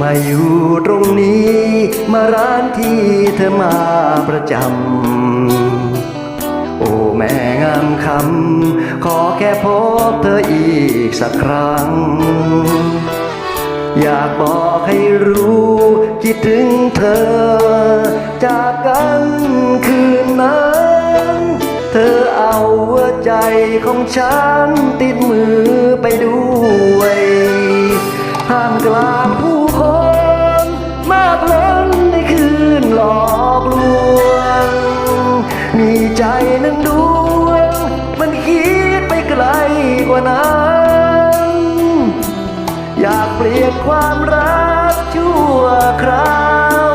มาอยู่ตรงนี้ มาร้านที่เธอมาประจำ โอ้แม่งามคำ ขอแค่พบเธออีกสักครั้ง อยากบอกให้รู้ คิดถึงเธอ จากกันคืนนั้น เธอเอาหัวใจของฉันติดมือไปด้วยท่ามกลางผู้ ไกลกว่านั้น อยากเปลี่ยนความรักชั่วคราว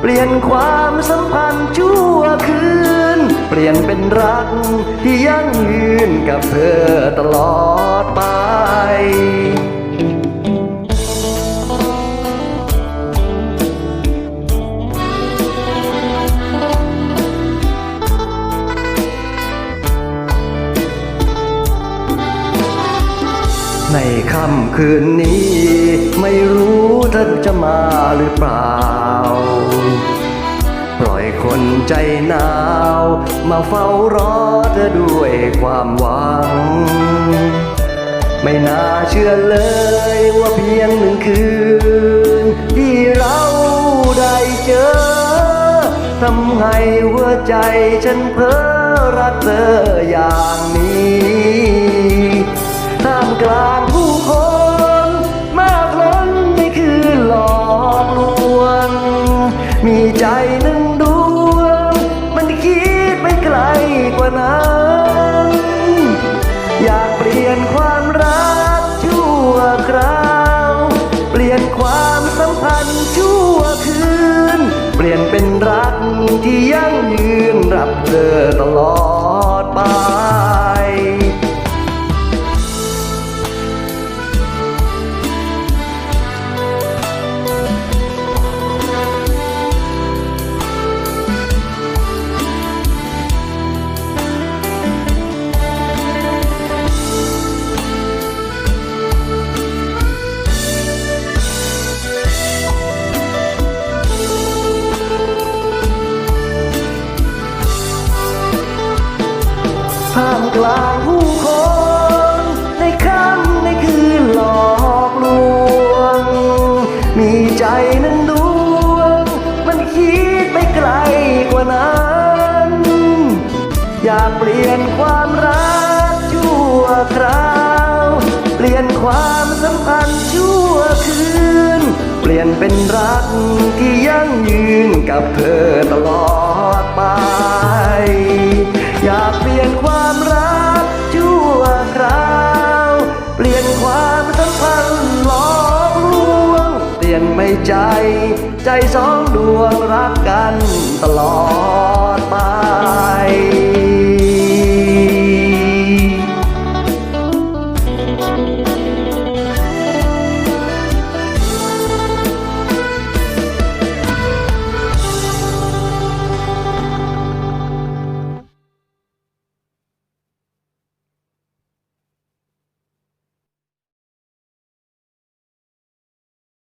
เปลี่ยนความสัมพันธ์ชั่วคืน เปลี่ยนเป็นรักที่ยั่งยืนกับเธอตลอดไป ในค่ำคืนนี้ ไม่รู้เธอจะมาหรือเปล่า ปล่อยคนใจหนาว มาเฝ้ารอเธอด้วยความหวัง ไม่น่าเชื่อเลยว่าเพียงหนึ่งคืน ที่เราได้เจอทำให้หัวใจฉันเพ้อรักเธออย่างนี้ ท่ามกลาง วันชั่วคืน เปลี่ยนเป็นรักที่ยั่งยืนรับเธอตลอด กลางผู้คนในค่ำในคืนหลอกลวง มีใจนั้นดวง มันคิดไปไกลกว่านั้น อยากเปลี่ยนความรักชั่วคราว เปลี่ยนความสัมพันธ์ชั่วคืน เปลี่ยนเป็นรักที่ยั่งยืนกับเธอตลอดไป ใจ ใจสองดวงรักกันตลอด